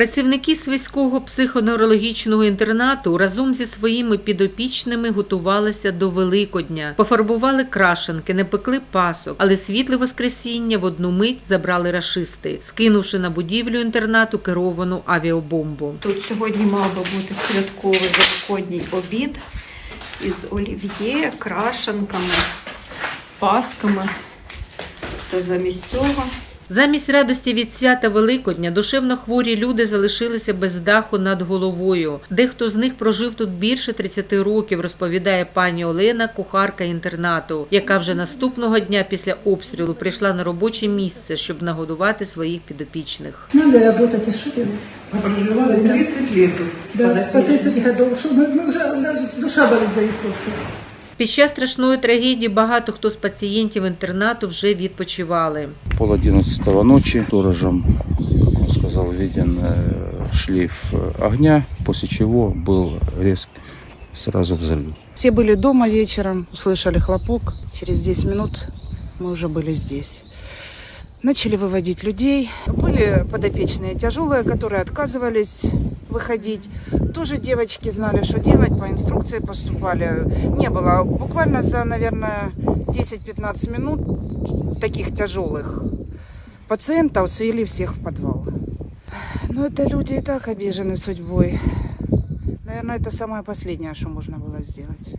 Працівники Свиського психоневрологічного інтернату разом зі своїми підопічними готувалися до Великодня, пофарбували крашенки, не пекли пасок, але світле воскресіння в одну мить забрали рашисти, скинувши на будівлю інтернату керовану авіабомбу. Тут сьогодні мав би бути святковий великодній обід із олів'є, крашенками, пасками. Та замість цього Замість радості від свята Великодня душевно хворі люди залишилися без даху над головою. Дехто з них прожив тут більше 30 років, розповідає пані Олена, кухарка інтернату, яка вже наступного дня після обстрілу прийшла на робоче місце, щоб нагодувати своїх підопічних. Надо работать и что делать? Проживали 30 лет тут. Да, по 30 годов. Что, ну, уже да, душа болит за них просто. Під час страшної трагедії багато хто з пацієнтів інтернату вже відпочивали. Пол одиннадцатого ночи сторожем, он сказал, виден э, шлейф э, огня, после чего был резкий сразу взрыв. Все были дома вечером, услышали хлопок. Через 10 минут мы уже были здесь. Начали выводить людей. Были подопечные тяжелые, которые отказывались выходить. Тоже девочки знали, что делать, по инструкции поступали. Не было. Буквально за, наверное, 10-15 минут таких тяжелых пациентов свели всех в подвал. Но это люди и так обижены судьбой. Наверное, это самое последнее, что можно было сделать.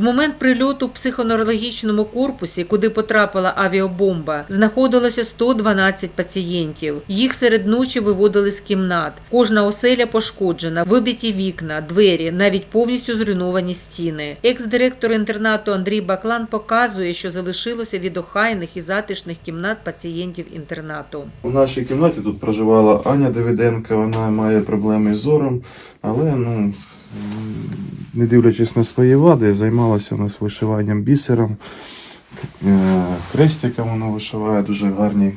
В момент прильоту в психоневрологічному корпусі, куди потрапила авіабомба, знаходилося 112 пацієнтів. Їх серед ночі виводили з кімнат. Кожна оселя пошкоджена, вибиті вікна, двері, навіть повністю зруйновані стіни. Екс-директор інтернату Андрій Баклан показує, що залишилося від охайних і затишних кімнат пацієнтів інтернату. У нашій кімнаті тут проживала Аня Давиденко, вона має проблеми з зором, але ну, не дивлячись на свої вади, займалася у нас вишиванням бісером, е, хрестиком вона вишиває дуже гарні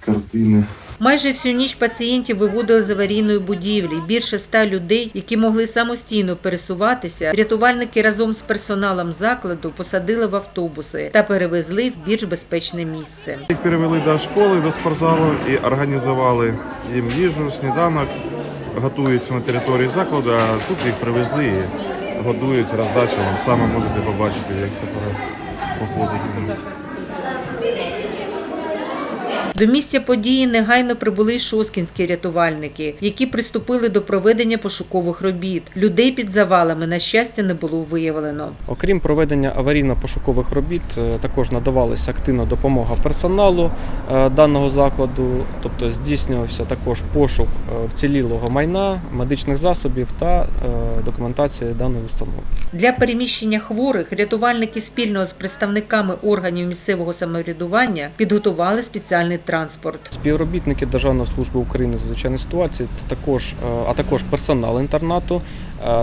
картини. Майже всю ніч пацієнтів виводили з аварійної будівлі. Більше ста людей, які могли самостійно пересуватися, рятувальники разом з персоналом закладу посадили в автобуси та перевезли в більш безпечне місце. Їх перевели до школи, до спортзалу і організували їм їжу, сніданок. Готуються на території закладу, а тут їх привезли і годують роздачу. Вам саме можете побачити, як це проходить у нас. До місця події негайно прибули й шоскінські рятувальники, які приступили до проведення пошукових робіт. Людей під завалами, на щастя, не було виявлено. Окрім проведення аварійно-пошукових робіт, е, також надавалася активна допомога персоналу е, даного закладу, тобто здійснювався також пошук е, вцілілого майна, медичних засобів та е, документації даної установи. Для переміщення хворих рятувальники спільно з представниками органів місцевого самоврядування підготували спеціальний транспорт. Співробітники Державної служби України з надзвичайних ситуацій, та також, е, а також персонал інтернату,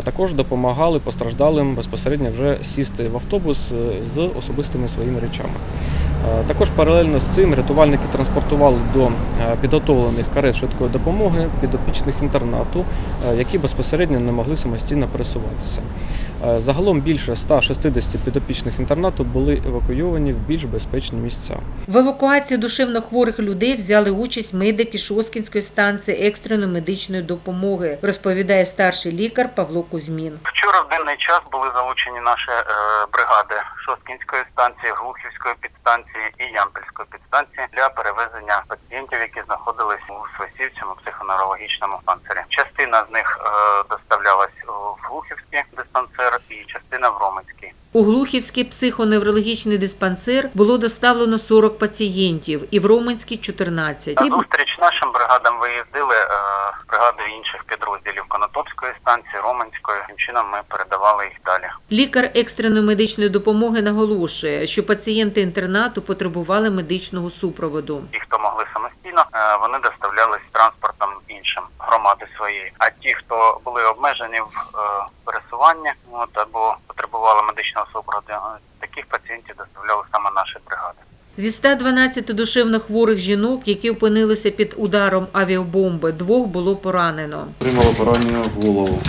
також допомагали постраждалим безпосередньо вже сісти в автобус з особистими своїми речами. Е, Також паралельно з цим рятувальники транспортували до е, підготовлених карет швидкої допомоги підопічних інтернату, е, які безпосередньо не могли самостійно пересуватися. Загалом більше 160 підопічних інтернату були евакуйовані в більш безпечні місця. В евакуації душевно хворих людей взяли участь медики Шоскінської станції екстреної медичної допомоги, розповідає старший лікар Павло Кузьмін. Вчора в денний час були залучені наші бригади Шосткінської станції, Глухівської підстанції і Ямпільської підстанції для перевезення пацієнтів, які знаходились у Свисівському психоневрологічному диспансері. Частина з них е, доставлялась в Глухівський диспансер і частина в Роменський. У Глухівський психоневрологічний диспансер було доставлено 40 пацієнтів і в Роменський 14. На зустріч нашим бригадам виїздили е, бригади інших підрозділів Конотопської станції, Роменської. Таким чином ми передавали їх далі. Лікар екстреної медичної допомоги наголошує, що пацієнти інтернату потребували медичного супроводу. Ті, хто могли самостійно, е, вони доставлялись транспортом іншим громади своєї. А ті, хто були обмежені в е, пересуванні, от або медичного супроводу, е, таких пацієнтів доставляли саме наші бригади. Зі 112 душевно хворих жінок, які опинилися під ударом авіабомби, двох було поранено. Отримала поранення в голову.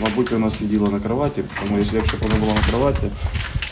Мабуть, вона сиділа на кроваті, тому якщо б вона була на кроваті,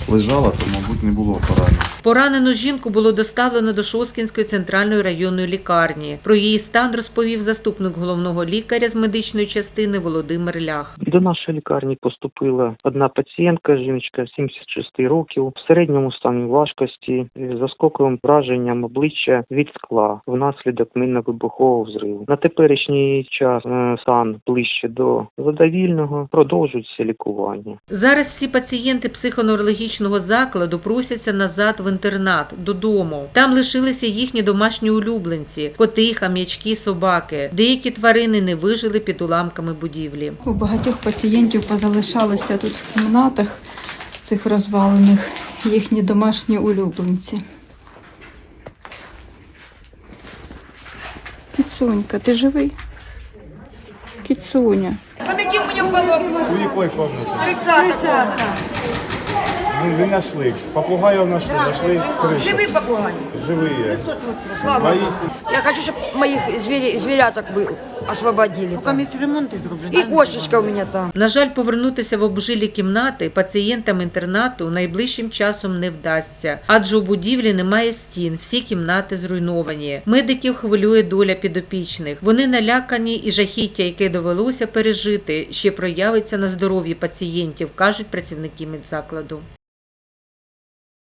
лежала, то, мабуть, не було поранень. Поранену жінку було доставлено до Шосткінської центральної районної лікарні. Про її стан розповів заступник головного лікаря з медичної частини Володимир Лях. До нашої лікарні поступила одна пацієнтка, жіночка 76 років, в середньому стані важкості е, з оскоковим враженням обличчя від скла внаслідок мінно-вибухового взриву. На теперішній час е, стан ближче до задовільного, продовжується лікування. Зараз всі пацієнти психоневрологічного закладу просяться назад в інтернат додому. Там лишилися їхні домашні улюбленці: коти, хам'ячки, собаки. Деякі тварини не вижили під уламками будівлі. У багатьох пацієнтів позалишалися тут в кімнатах цих розвалених їхні домашні улюбленці. Кіцунька, ти живий? Кіцуня. Поміги мені в голову. У якої 30-та. Ну, не знайшли. Попугаїв знайшли, знайшли крышу. Живий попугай. Живые. Слава Боїться. Я хочу, чтобы моих звери, зверяток бы освободили. там. И кошечка у меня там. На жаль, повернутися в обжилі кімнати пацієнтам інтернату найближчим часом не вдасться, адже у будівлі немає стін, всі кімнати зруйновані. Медиків хвилює доля підопічних. Вони налякані і жахіття, яке довелося пережити, ще проявиться на здоров'ї пацієнтів, кажуть працівники медзакладу.